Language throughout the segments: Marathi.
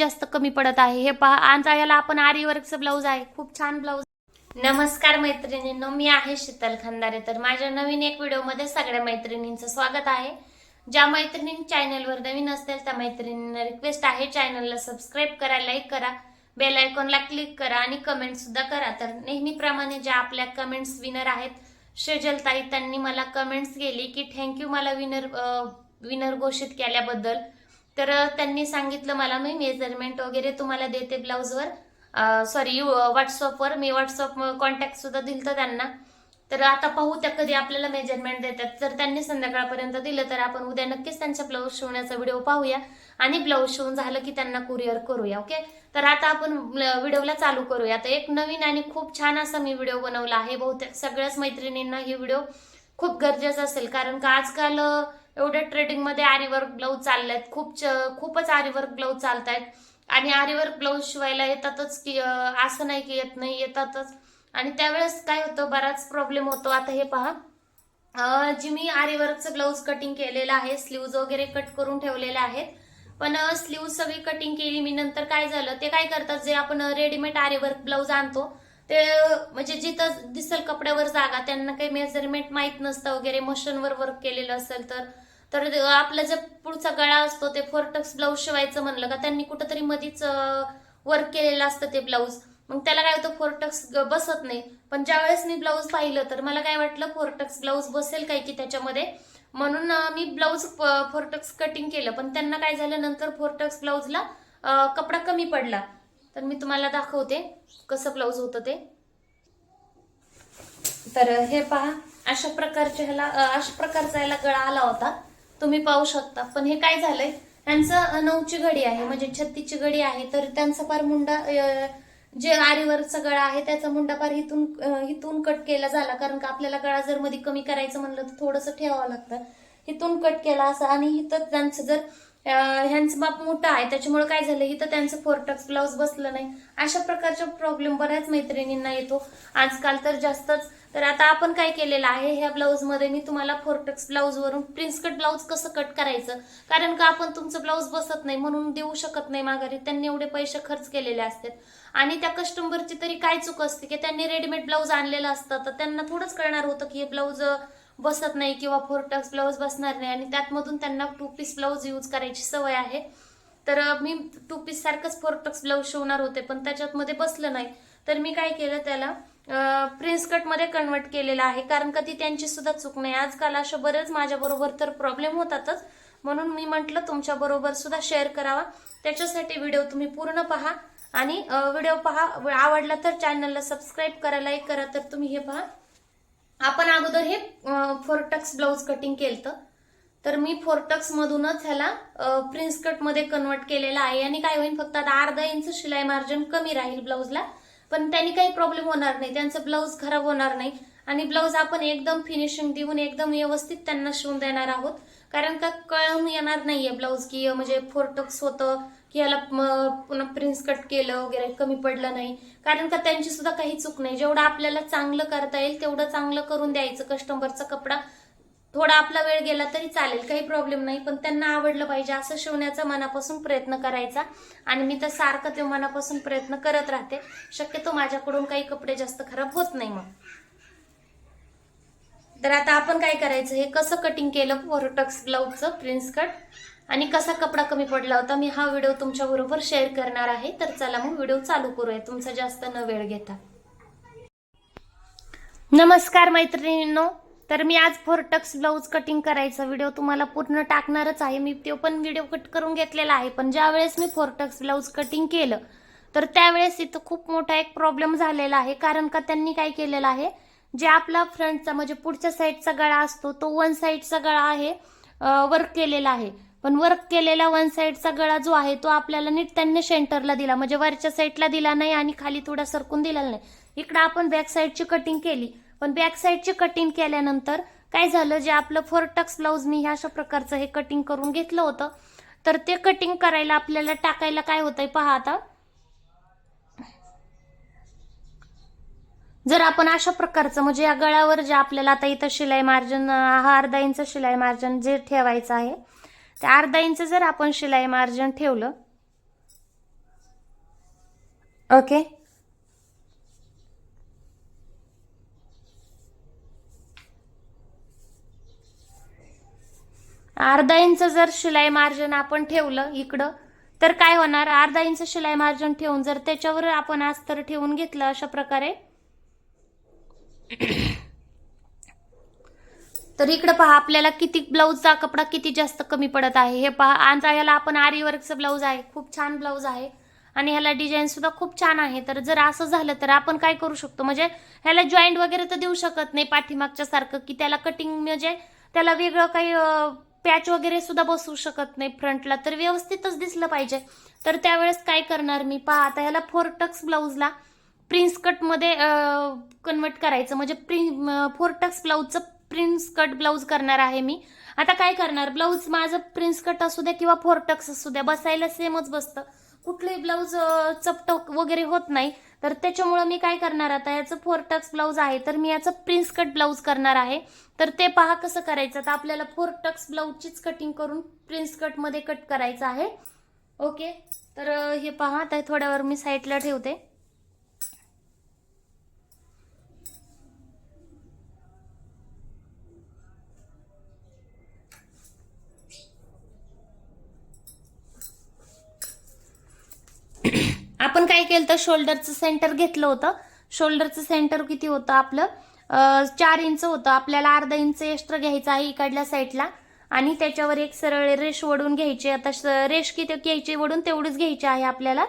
जास्त कमी पडत आहे. हे पहा आज याला आपण आरी वर्कचं ब्लाऊज आहे. खूप छान ब्लाऊज नमस्कार मैत्रिणींनो मी आहे शीतल खंदारे. तर माझ्या नवीन एक व्हिडिओमध्ये सगळ्या मैत्रिणींचं स्वागत आहे. ज्या मैत्रिणी चॅनलवर नवीन असतील त्या मैत्रिणींना रिक्वेस्ट आहे चॅनलला सबस्क्राईब करा लाईक करा बेल आयकॉनला क्लिक करा आणि कमेंट सुद्धा करा. तर नेहमीप्रमाणे ज्या आपल्या कमेंट्स विनर आहेत शेजलताई त्यांनी मला कमेंट्स केली की थँक्यू मला विनर विनर घोषित केल्याबद्दल. तर त्यांनी सांगितलं मला मी मेजरमेंट वगैरे तुम्हाला देते ब्लाऊजवर. सॉरी व्हॉट्सअपवर मी व्हॉट्सअप कॉन्टॅक्ट सुद्धा तर त्यांना. तर आता पाहू त्या कधी आपल्याला मेजरमेंट देतात. जर त्यांनी संध्याकाळपर्यंत दिलं तर आपण उद्या नक्कीच त्यांच्या ब्लाऊज शिवण्याचा व्हिडिओ पाहूया आणि ब्लाऊज शिवून झालं की त्यांना कुरिअर करूया ओके तर आता आपण व्हिडिओला चालू करूया. तर एक नवीन आणि खूप छान असा मी व्हिडिओ बनवला आहे. बहुतेक सगळ्याच मैत्रिणींना ही व्हिडिओ खूप गरजेचं असेल. कारण का आजकाल एवढ्या ट्रेडिंगमध्ये आरीवर्क ब्लाऊज चाललेत खूप च- खूपच आरीवर्क ब्लाऊज चालत आहेत आणि आरीवर्क ब्लाऊज शिवायला येतातच की असं नाही की येत नाही येतातच. आणि त्यावेळेस काय होतं बराच प्रॉब्लेम होतो. आता हे पहा. जी मी आरीवर्कचं ब्लाऊज कटिंग केलेलं आहे स्लीव्ज वगैरे कट करून ठेवलेले आहेत. पण स्लीव सगळी कटिंग केली मी नंतर काय झालं ते काय करतात जे आपण रेडीमेड आरीवर्क ब्लाऊज आणतो ते म्हणजे जिथं दिसेल कपड्यावर जागा त्यांना काही मेजरमेंट माहीत नसतं वगैरे मशीनवर वर्क केलेलं असेल तर. तर आपला जे पुढचा गळा असतो ते फोरटक्स ब्लाऊज शिवायचं म्हणलं का त्यांनी कुठंतरी मधीच वर्क केलेलं असतं ते ब्लाऊज. मग त्याला काय होतं फोरटक्स बसत नाही. पण ज्यावेळेस मी ब्लाऊज पाहिलं तर मला काय वाटलं फोरटक्स ब्लाऊज बसेल काय की त्याच्यामध्ये? म्हणून मी ब्लाऊज फोरटक्स कटिंग केलं. पण त्यांना काय झालं नंतर फोरटक्स ब्लाऊजला कपडा कमी पडला. तर मी तुम्हाला दाखवते कसं ब्लाऊज होतं ते. तर हे पहा अशा प्रकारच्या ह्याला अशा प्रकारचा ह्याला गळा आला होता. तुम्ही पाहू शकता. पण हे काय झालंय? त्यांचं नऊची घडी आहे म्हणजे छत्तीची घडी आहे तर त्यांचा फार मुंडा जे आरीवरचा गळा आहे त्याचा मुंडा फार इथून कट केला झाला. कारण का आपल्याला गळा जर मध्ये कमी करायचं म्हणलं तर थोडंसं ठेवावं लागतं. इथून कट केला असा आणि हिथं त्यांचं जर ह्यांचं बाप मोठं आहे त्याच्यामुळे काय झालं इथं त्यांचं फोरटक्स ब्लाऊज बसलं नाही. अशा प्रकारचा प्रॉब्लेम बऱ्याच मैत्रिणींना येतो. आजकाल तर जास्तच. तर आता आपण काय केलेलं आहे ह्या ब्लाऊजमध्ये मी तुम्हाला फोरटक्स ब्लाऊज वरून प्रिन्स कट ब्लाऊज कसं कट करायचं? कारण का आपण तुमचं ब्लाऊज बसत नाही म्हणून देऊ शकत नाही माघारी. त्यांनी एवढे पैसे खर्च केलेले असतात. आणि त्या कस्टमरची तरी काय चूक असते की त्यांनी रेडीमेड ब्लाऊज आणलेलं असतं तर त्यांना थोडंच कळणार होतं की हे ब्लाऊज बसत नाही किंवा फोर टक्स ब्लाऊज बसणार नाही आणि त्यातमधून त्यांना टू पीस ब्लाऊज यूज करायची सवय आहे. तर मी टू पीस सारखंच फोरटक्स ब्लाऊज शिवणार होते पण त्याच्यात मध्ये बसलं नाही. तर मी काय केलं त्याला प्रिन्स कटमध्ये कन्वर्ट केलेलं आहे कारण का ती त्यांची सुद्धा चूक नाही. आजकाल अशा बरेच माझ्या बरोबर तर प्रॉब्लेम होतातच. म्हणून मी म्हटलं तुमच्या बरोबर सुद्धा शेअर करावा. त्याच्यासाठी व्हिडिओ तुम्ही पूर्ण पहा आणि व्हिडिओ पहा. आवडला तर चॅनलला सबस्क्राईब करा लाईक करा. तर तुम्ही हे पहा. आपण अगोदर हे फोरटक्स ब्लाऊज कटिंग केलं तर मी फोरटक्स मधूनच ह्याला प्रिन्स कटमध्ये कन्वर्ट केलेला आहे. आणि काय होईल फक्त आता अर्धा इंच शिलाई मार्जिन कमी राहील ब्लाऊजला. पण त्यांनी काही प्रॉब्लेम होणार नाही. त्यांचं ब्लाऊज खराब होणार नाही. आणि ब्लाऊज आपण एकदम फिनिशिंग देऊन एकदम व्यवस्थित त्यांना शिवून देणार आहोत. कारण का कळून येणार नाहीये ब्लाऊज की म्हणजे फोरटक्स होतं की याला पुन्हा प्रिन्स कट केलं वगैरे कमी पडलं नाही. कारण का त्यांची सुद्धा काही चूक नाही. जेवढं आपल्याला चांगलं करता येईल तेवढं चांगलं करून द्यायचं. कस्टमरचा कपडा थोडा आपला वेळ गेला तरी चालेल काही प्रॉब्लेम नाही. पण त्यांना आवडलं पाहिजे. असं शिवण्याचा मनापासून प्रयत्न करायचा. आणि मी तर सारखं ते मनापासून प्रयत्न करत राहते. शक्यतो माझ्याकडून काही कपडे जास्त खराब होत नाही मग. तर आता आपण काय करायचं? हे कसं कटिंग केलं? फोरटक्स ब्लाऊजचं प्रिन्स कट आणि कसा कपडा कमी पडला होता मी हा व्हिडिओ तुमच्या बरोबर शेअर करणार आहे. तर चला मग व्हिडिओ चालू करूया. तुमचा जास्त न वेळ घेता. नमस्कार मैत्रिणींनो. तर मी आज फोरटक्स ब्लाऊज कटिंग करायचा व्हिडिओ तुम्हाला पूर्ण टाकणारच आहे. मी तो पण व्हिडिओ कट करून घेतलेला आहे. पण ज्या वेळेस मी फोरटक्स ब्लाऊज कटिंग केलं तर त्यावेळेस इथं खूप मोठा एक प्रॉब्लेम झालेला आहे. कारण का त्यांनी काय केलेलं आहे जे आपला फ्रंटचा म्हणजे पुढच्या साईडचा गळा असतो तो वन साईडचा गळा आहे वर्क केलेला आहे. पण वर्क केलेला वन साईडचा गळा जो आहे तो आपल्याला नीट त्यांनी सेंटरला दिला. म्हणजे वरच्या साईडला दिला नाही आणि खाली थोडा सरकून दिलेला नाही. इकडं आपण बॅक साईडची कटिंग केली. पण बॅक साईडची कटिंग केल्यानंतर काय झालं जे आपलं फोरटक्स ब्लाऊज मी ह्या अशा प्रकारचं हे कटिंग करून घेतलं होतं. तर ते कटिंग करायला आपल्याला टाकायला काय होतंय पहा आता. जर आपण अशा प्रकारचं म्हणजे या गळ्यावर जे आपल्याला आता इथं शिलाई मार्जिन हा अर्धा इंच शिलाई मार्जिन जे ठेवायचं आहे ते अर्धा इंच जर आपण शिलाई मार्जिन ठेवलं. ओके. अर्धा इंच जर शिलाई मार्जिन आपण ठेवलं इकडं तर काय होणार? अर्धा इंच शिलाई मार्जिन ठेवून जर त्याच्यावर आपण अस्तर ठेवून घेतलं अशा प्रकारे तर इकडं पहा आपल्याला किती ब्लाऊजचा कपडा किती जास्त कमी पडत आहे. हे पहा आणि ह्याला आपण आरी वर्कचं ब्लाऊज आहे. खूप छान ब्लाऊज आहे. आणि ह्याला डिझाईन सुद्धा खूप छान आहे. तर जर असं झालं तर आपण काय करू शकतो? म्हणजे ह्याला जॉईंट वगैरे तर देऊ शकत नाही पाठीमागच्या सारखं की त्याला कटिंग म्हणजे त्याला वेगळं काही पॅच वगैरे सुद्धा बसवू शकत नाही फ्रंटला. तर व्यवस्थितच दिसलं पाहिजे. तर त्यावेळेस काय करणार मी? पहा आता ह्याला फोर टक्स ब्लाऊजला प्रिन्स कटमध्ये कन्वर्ट करायचं. म्हणजे प्रिन फोर टक्स ब्लाऊजचं प्रिन्स कट ब्लाऊज करणार आहे मी. आता काय करणार? ब्लाऊज माझं प्रिन्स कट असू द्या किंवा फोरटक्स असू द्या बसायला सेमच बसतं. कुठलंही ब्लाऊज चपटक वगैरे होत नाही. तर त्याच्यामुळं मी काय करणार आता? याचं फोरटक्स ब्लाऊज आहे तर मी याचं प्रिन्स कट ब्लाऊज करणार आहे. तर ते पहा कसं करायचं? तर आपल्याला फोरटक्स ब्लाऊजचीच कटिंग करून प्रिन्स कटमध्ये कट करायचं आहे. ओके? तर हे पहा आता थोड्यावर मी साईडला ठेवते. आपण काय केलं तर शोल्डरचं सेंटर घेतलं होतं. शोल्डरचं सेंटर किती होतं आपलं? चार इंच होतं. आपल्याला अर्धा इंच एक्स्ट्रा घ्यायचं आहे इकडल्या साईडला आणि त्याच्यावर एक सरळ रेश वडून घ्यायची. आता श- किती घ्यायची वडून तेवढीच घ्यायची आहे आपल्याला.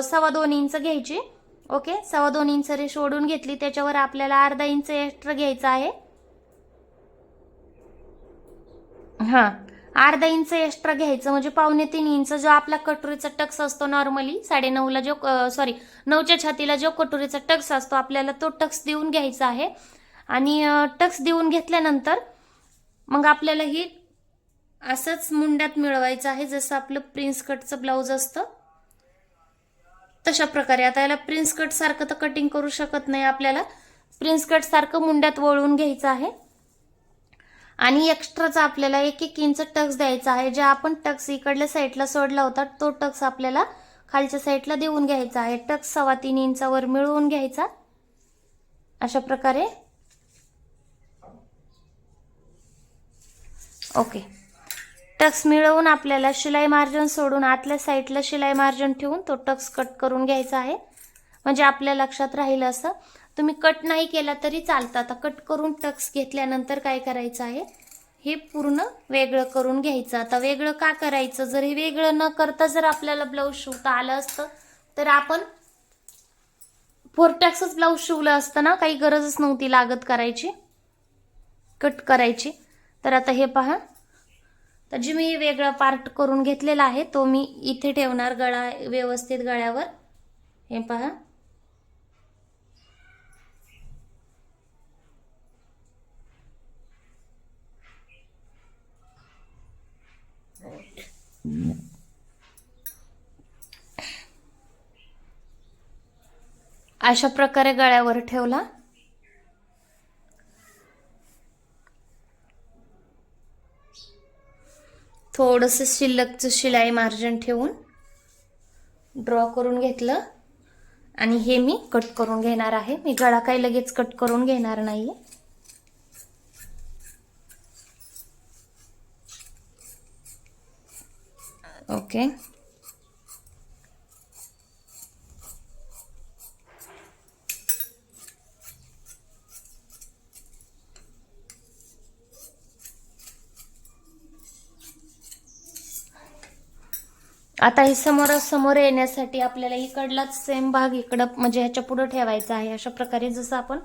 सव्वा दोन इंच घ्यायची. ओके? सव्वा दोन इंच रेश ओढून घेतली. त्याच्यावर आपल्याला अर्धा इंच एक्स्ट्रा घ्यायचा आहे. हां. अर्धा इंच एक्स्ट्रा घ्यायचं म्हणजे पावणे तीन इंच जो आपला कटोरीचा टक्स असतो नॉर्मली साडेनऊला जो सॉरी नऊच्या छातीला जो कटोरीचा टक्स असतो आपल्याला तो टक्स देऊन घ्यायचा आहे. आणि टक्स देऊन घेतल्यानंतर मग आपल्याला ही असंच मुंड्यात मिळवायचं आहे जसं आपलं प्रिन्स कटचं ब्लाऊज असतं. तशा प्रकारे. आता याला प्रिन्स कट सारखं तर कटिंग करू शकत नाही आपल्याला. प्रिन्स कट सारखं मुंड्यात वळवून घ्यायचं आहे. आणि एक्स्ट्राचा आपल्याला एक एक इंच टक्स द्यायचा आहे. जे आपण टक्स इकडल्या साईडला सोडला होता तो टक्स आपल्याला खालच्या साईडला देऊन घ्यायचा आहे. टक्स सव्वा तीन इंचावर मिळवून घ्यायचा. अशा प्रकारे. ओके. टक्स मिळवून आपल्याला शिलाई मार्जिन सोडून आतल्या साईडला शिलाई मार्जिन ठेवून तो टक्स कट करून घ्यायचा आहे. म्हणजे आपल्या लक्षात राहील असं तुम्ही कट नाही केला तरी चालतं. आता कट करून टक्स घेतल्यानंतर काय करायचं आहे? हे पूर्ण वेगळं करून घ्यायचं. आता वेगळं का करायचं? जर हे वेगळं न करता जर आपल्याला ब्लाऊज शिवता आलं असतं तर आपण फोर टॅक्सच ब्लाऊज शिवलं असतं ना? काही गरजच नव्हती लागत करायची कट करायची. तर आता हे पहा. तर जे मी वेगळा पार्ट करून घेतलेला आहे तो मी इथे ठेवणार गळा व्यवस्थित गळ्यावर. हे पहा. अशा प्रकारे गळ्यावर ठेवला. थोडंसं शिल्लकचं शिलाई मार्जिन ठेवून ड्रॉ करून घेतलं. आणि हे मी कट करून घेणार आहे. मी गळा काही लगेच कट करून घेणार नाहीये. ओके. आता हे समोरासमोर येण्यासाठी आपल्याला इकडलाच सेम भाग इकडं म्हणजे ह्याच्या पुढं ठेवायचा आहे. अशा प्रकारे जसं आपण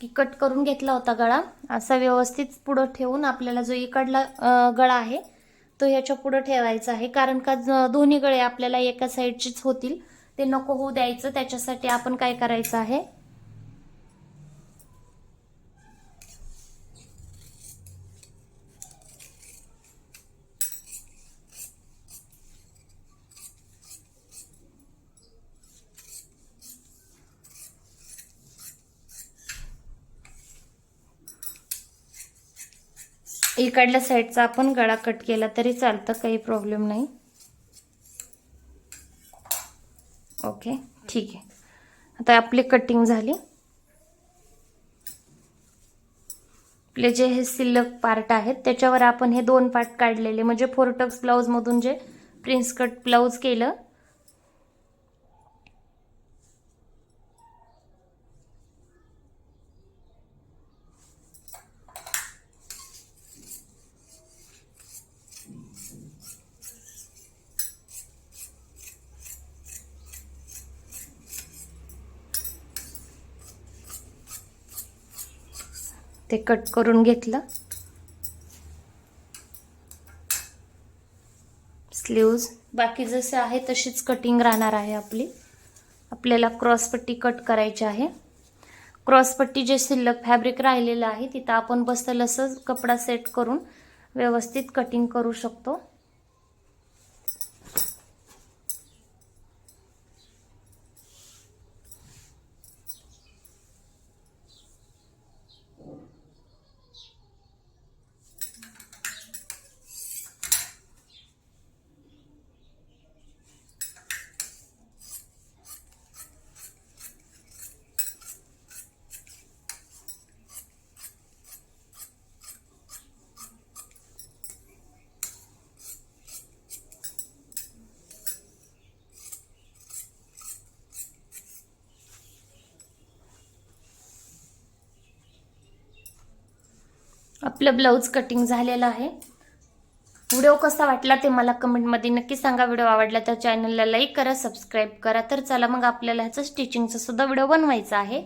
की कट करून घेतला होता गळा असा व्यवस्थित पुढं ठेवून आपल्याला जो इकडला गळा आहे तो ह्याच्या पुढं ठेवायचा आहे. कारण का ज- दोन्ही गळे आपल्याला एका साईडचीच होतील. ते नको होऊ द्यायचं. त्याच्यासाठी आपण काय करायचं आहे? इकडल्या साईडचा आपण गळा कट केला तरी चालतं काही प्रॉब्लेम नाही. ओके ठीक आहे. आता आपली कटिंग झाली. आपले जे हे सिल्लक पार्ट आहेत त्याच्यावर आपण हे दोन पार्ट काढलेले. म्हणजे फोरटक्स ब्लाऊजमधून जे प्रिन्स कट ब्लाऊज केलं ते कट करून घेतलं. स्लीव्ज बाकी जसे आहे तशीच कटिंग राहणार आहे आपली. आपल्याला क्रॉसपट्टी कट करायची आहे. क्रॉसपट्टी जे शिल्लक फॅब्रिक राहिलेलं आहे तिथं आपण बसल असं कपडा सेट करून व्यवस्थित कटिंग करू शकतो. आपलं ब्लाऊज कटिंग झालेलं आहे. व्हिडिओ कसा वाटला ते मला कमेंटमध्ये नक्की सांगा. व्हिडिओ आवडला तर चॅनलला लाईक करा सबस्क्राईब करा. तर चला मग आपल्याला ह्याचं स्टिचिंगचा सुद्धा व्हिडिओ बनवायचा आहे.